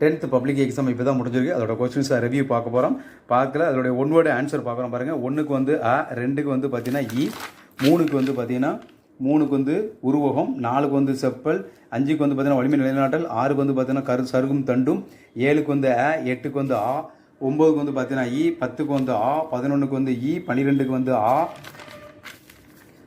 Tenth public exam இப்போ தான் முடிஞ்சிருக்கு. அதோட கொஸ்டின்ஸ் ரிவ்யூ பார்க்க போகிறோம் பார்க்கல. அதோடைய ஒன் வேர்டு ஆன்சர் பார்க்குறோம் பாருங்கள் ஒன்றுக்கு வந்து அ ரெண்டுக்கு வந்து பார்த்தீங்கன்னா இ e, மூணுக்கு வந்து பார்த்தீங்கன்னா மூணுக்கு வந்து உருவகம் நாலுக்கு வந்து செப்பல் அஞ்சுக்கு வந்து பார்த்தீங்கன்னா வலிமை நிலைநாட்டல் ஆறுக்கு வந்து பார்த்தீங்கன்னா கரு சருகும் தண்டும் ஏழுக்கு வந்து அ எட்டுக்கு வந்து ஆ ஒம்போதுக்கு வந்து பார்த்தீங்கன்னா இ e, பத்துக்கு வந்து ஆ பதினொன்றுக்கு வந்து e, இ பன்னிரெண்டுக்கு வந்து ஆ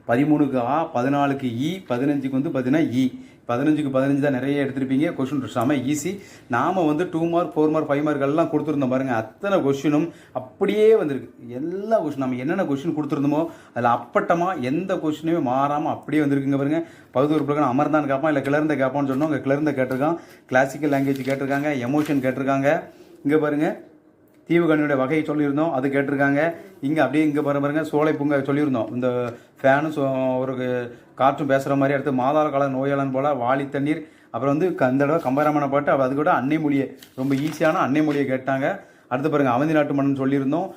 பதிமூணுக்கு ஆ பதினாலுக்கு இ பதினஞ்சுக்கு வந்து பார்த்தீங்கன்னா இ பதினஞ்சுக்கு பதினஞ்சு தான் நிறைய எடுத்திருப்பீங்க. கொஷின் செம ஈஸி நாம் வந்து two mark four mark five mark எல்லாம் கொடுத்துருந்தோம் பாருங்கள் அத்தனை கொஷினும் அப்படியே வந்திருக்கு. எல்லா கொஷின் நம்ம என்னென்ன கொஷின் கொடுத்துருந்தோமோ அதில் அப்பட்டமாக எந்த கொஷினுமே மாறாமல் அப்படியே வந்திருக்குங்க பாருங்கள் பகுதி உறுப்பில் அமர்ந்தான் கேட்பான் இல்லை கிளர்ந்த கேட்பான்னு சொன்னோம். இங்கே கிளர்ந்த கேட்டிருக்கான். கிளாசிக்கல் லாங்குவேஜ் கேட்டிருக்காங்க எமோஷன் கேட்டிருக்காங்க. இங்கே பாருங்கள் தீவுகணியோட வகையை சொல்லியிருந்தோம் அது கேட்டிருக்காங்க. இங்கே அப்படியே இங்கே பாரு பாருங்க சோலை பூங்கா சொல்லியிருந்தோம். இந்த ஃபேனும் சோ- ஒரு காற்றும் பேசுகிற மாதிரி அடுத்து மாதாள கால நோயாளன் போல் வாலி தண்ணீர் அப்புறம் வந்து இந்த தடவை கம்பராமண பாட்டு அது கூட அன்னை மொழியை ரொம்ப ஈஸியான அன்னை மொழியை கேட்டாங்க. அடுத்து பாருங்க அவந்தி நாட்டு மன்னன் சொல்லியிருந்தோம்.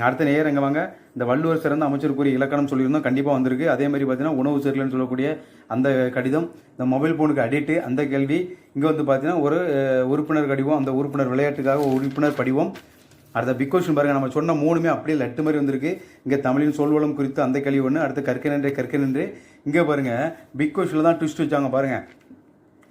அடுத்த நேரம் எங்கே வாங்க? இந்த வள்ளுவர் சிறந்த அமைச்சருக்குரிய இலக்கணம் சொல்லியிருந்தோம் கண்டிப்பாக வந்திருக்கு. அதே மாதிரி பார்த்தீங்கன்னா உணவு சரியில்லைன்னு சொல்லக்கூடிய அந்த கடிதம் இந்த மொபைல் ஃபோனுக்கு அடிக்ட்டு அந்த கேள்வி. இங்கே வந்து பார்த்தீங்கன்னா ஒரு உறுப்பினர் கடிவம் அந்த உறுப்பினர் விளையாட்டுக்காக உறுப்பினர் படிவம். அடுத்த பிக் கொஷின் பாருங்க நம்ம சொன்ன மூணுமே அப்படியே லட்டு மாதிரி வந்திருக்கு. இங்கே தமிழின் சொல்வளம் குறித்து அந்த கேள்வி ஒன்று அடுத்து கற்க நன்றே கற்க நன்றே இங்கே பாருங்கள் பிக் கொஸ்டினில் தான் ட்விஸ்ட் வச்சாங்க பாருங்கள்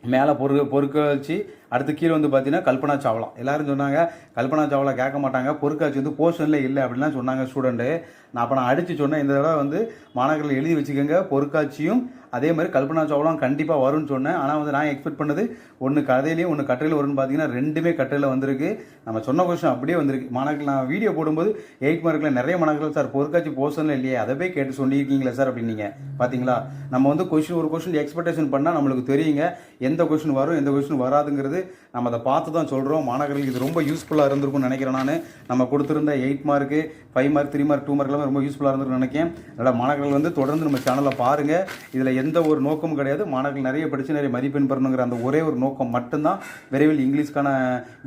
மேலே பொறு பொறுக்க வச்சு அடுத்து கீழே வந்து பார்த்தீங்கன்னா கல்பனா சாவ்லா. எல்லாரும் சொன்னாங்க கல்பனா சாவ்லா கேட்க மாட்டாங்க பொறுக்காட்சி வந்து போர்ஷனில் இல்லை அப்படின்லாம் சொன்னாங்க ஸ்டூடெண்ட்டு நான் அப்போ நான் அடித்து சொன்னேன் இந்த தடவை வந்து மாணவர்கள் எழுதி வச்சுக்கோங்க பொறுக்காட்சியும் அதே மாதிரி கல்பனா சாவ்லாம் கண்டிப்பாக வரும்னு சொன்னேன். ஆனால் வந்து நான் எக்ஸ்பெக்ட் பண்ணது ஒன்று கதையிலையும் ஒன்று கட்டுரையில் வரும்னு பார்த்தீங்கன்னா ரெண்டுமே கட்டுரையில் வந்திருக்கு. நம்ம சொன்ன கொஸ்டின் அப்படியே வந்திருக்கு. மாணவர்கள் நான் வீடியோ போடும்போது எயிட் மார்க்கில் நிறைய மாணவர்கள் சார் பொருட்காட்சி போர்ஷனில் இல்லையே அதை போய் கேட்டு சொல்லியிருக்கீங்களே சார்? அப்படின்னீங்க. பார்த்தீங்களா நம்ம வந்து கொஷின் ஒரு கொஸ்டின் எக்ஸ்பெக்டேஷன் பண்ணால் நம்மளுக்கு தெரியுங்க. எந்த கொஷின் வரும் எந்த கொஷின் வராதுங்கிறது நம்ம அதை பார்த்து தான் சொல்கிறோம் மாணவர்களுக்கு இது ரொம்ப யூஸ்ஃபுல்லாக இருந்திருக்கும்னு நினைக்கிறேன் நான். நம்ம கொடுத்துருந்த eight mark five mark three mark two mark எல்லாமே ரொம்ப யூஸ்ஃபுல்லாக இருந்திருக்கும்னு நினைக்கிறேன். அதனால் மாணவர்கள் வந்து தொடர்ந்து நம்ம சேனலை பாருங்கள் இதில் எந்த ஒரு நோக்கமும் கிடையாது. மாணவர்கள் நிறைய படித்து நிறைய மதிப்பெண் பெறணுங்கிற அந்த ஒரே ஒரு நோக்கம் மட்டும்தான். விரைவில் இங்கிலீஷ்க்கான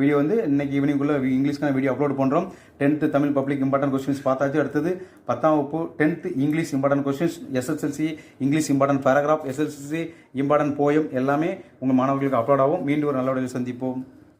வீடியோ வந்து இன்றைக்கி ஈவினிங்குள்ளே இங்கிலீஷ்க்கான வீடியோ அப்லோட் பண்ணுறோம் tenth Tamil public important questions பார்த்தாச்சு. அடுத்தது பத்தாம் வகுப்பு tenth English important questions SSLC English important paragraph SSLC important poem எல்லாமே உங்கள் மாணவர்களுக்கு அப்லோட் ஆகும். மீண்டும் ஒரு நல்ல வழியில் சந்திப்போம்.